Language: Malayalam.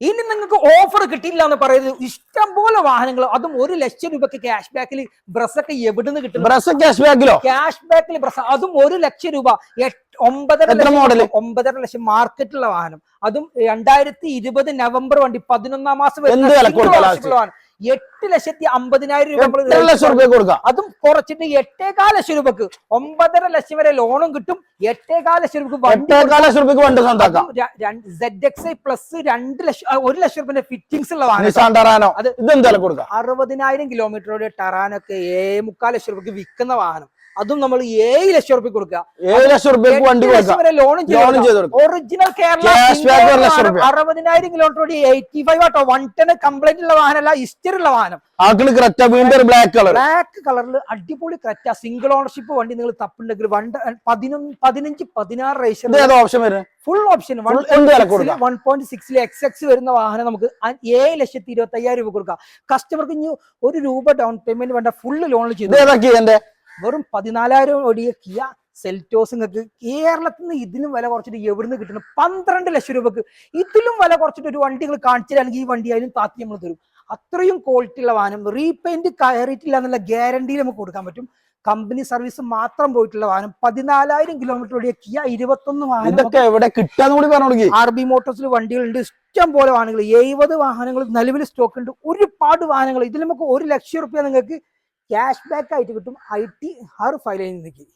ഇനി നിങ്ങൾക്ക് ഓഫർ കിട്ടിയില്ല എന്ന് പറയുന്നത് ഇഷ്ടം പോലെ വാഹനങ്ങൾ അതും ഒരു ലക്ഷം രൂപക്ക് ക്യാഷ് ബാക്കിൽ ബ്രസ്സൊക്കെ എവിടുന്ന് കിട്ടും ബ്രസ് ക്യാഷ് ബാക്കിലോ ക്യാഷ് ബാക്കിൽ ബ്രസ് അതും ഒരു ലക്ഷം രൂപ. ഒമ്പതര ലക്ഷം? ഒമ്പതര ലക്ഷം മാർക്കറ്റുള്ള വാഹനം. അതും രണ്ടായിരത്തി ഇരുപത് നവംബർ വണ്ടി പതിനൊന്നാം മാസം വരുന്ന എട്ട് ലക്ഷത്തി അമ്പതിനായിരം രൂപ റുപ്യ കൊടുക്കാം. അതും കുറച്ചിട്ട് എട്ടേകാല ലക്ഷം രൂപക്ക് ഒമ്പതര ലക്ഷം വരെ ലോണും കിട്ടും. എട്ടേകാല ലക്ഷം രൂപക്ക് വണ്ടി സ്വന്താക്കാം സെഡ് എക്സ് ഐ പ്ലസ് രണ്ട് ലക്ഷം ഒരു ലക്ഷം രൂപന്റെ ഫിറ്റിംഗ്സ് ഉള്ള അത് ഇതെന്ത് കൊടുക്കാം. അറുപതിനായിരം കിലോമീറ്ററോടെ ടറാനൊക്കെ ഏ മുക്കാൽ ലക്ഷം രൂപക്ക് വിൽക്കുന്ന വാഹനം. അതും നമ്മൾ ഏഴ് ലക്ഷം രൂപ കൊടുക്കുക. ഏഴ് ലക്ഷം റുപ്യ വണ്ടി ലോണും ഒറിജിനൽ കേരള രൂപ. അറുപതിനായിരം kilometre eighty five auto. One ten complaint ഉള്ള വാഹനമല്ല ഹിസ്റ്ററി ഉള്ള വാഹനം. കറക്റ്റാ വീണ്ടും ബ്ലാക്ക് കളർ ബ്ലാക്ക് കളറിൽ അടിപൊളി ക്രറ്റ സിംഗിൾ ഓണർഷിപ്പ് വണ്ടി നിങ്ങൾ തപ്പുണ്ടെങ്കിൽ വണ്ട് പതിനൊന്ന് പതിനഞ്ച് പതിനാറ് ration option full option? One point സിക്സിൽ എക്സ് എക്സ് വരുന്ന വാഹനം നമുക്ക് ഏഴ് ലക്ഷത്തി ഇരുപത്തി അയ്യായിരം രൂപ കൊടുക്കാം. കസ്റ്റമർക്ക് ഇനി ഒരു രൂപ ഡൗൺ പേയ്മെന്റ് വേണ്ട ഫുള്ള് ലോൺ ചെയ്തു വെറും പതിനാലായിരം ഓടിയ കിയ സെൽറ്റോസ് നിങ്ങൾക്ക് കേരളത്തിൽ നിന്ന് ഇതിനും വില കുറച്ചിട്ട് എവിടുന്ന് കിട്ടുന്നു? പന്ത്രണ്ട് ലക്ഷം രൂപക്ക്. ഇതിലും വില കുറച്ചിട്ട് ഒരു വണ്ടി നിങ്ങൾ കാണിച്ചില്ലെങ്കിൽ ഈ വണ്ടി ആയാലും താത്തി നമ്മൾ തരും. അത്രയും ക്വാളിറ്റി ഉള്ള വാഹനം റീപെയിന്റ് കയറിയിട്ടില്ല എന്നുള്ള ഗ്യാരണ്ടി നമുക്ക് കൊടുക്കാൻ പറ്റും. കമ്പനി സർവീസ് മാത്രം പോയിട്ടുള്ള വാഹനം പതിനാലായിരം കിലോമീറ്റർ ഓടിയ കിയ ഇരുപത്തൊന്ന് വാഹനം ഇതൊക്കെ എവിടെ കിട്ടാന്ന് കൂടി പറഞ്ഞു ആർ ബി മോട്ടോഴ്സിൽ വണ്ടികളുണ്ട്. ഇഷ്ടം പോലെ വാഹനങ്ങൾ എഴുപത് വാഹനങ്ങൾ നിലവിൽ സ്റ്റോക്ക് ഉണ്ട്. ഒരുപാട് വാഹനങ്ങൾ. ഇതിൽ നമുക്ക് ഒരു ലക്ഷം റുപ്യ നിങ്ങൾക്ക് ക്യാഷ് ബാക്ക് ആയിട്ട് കിട്ടും. ഐ ടി ആറ് ഫയലിൽ നിന്നേക്ക്.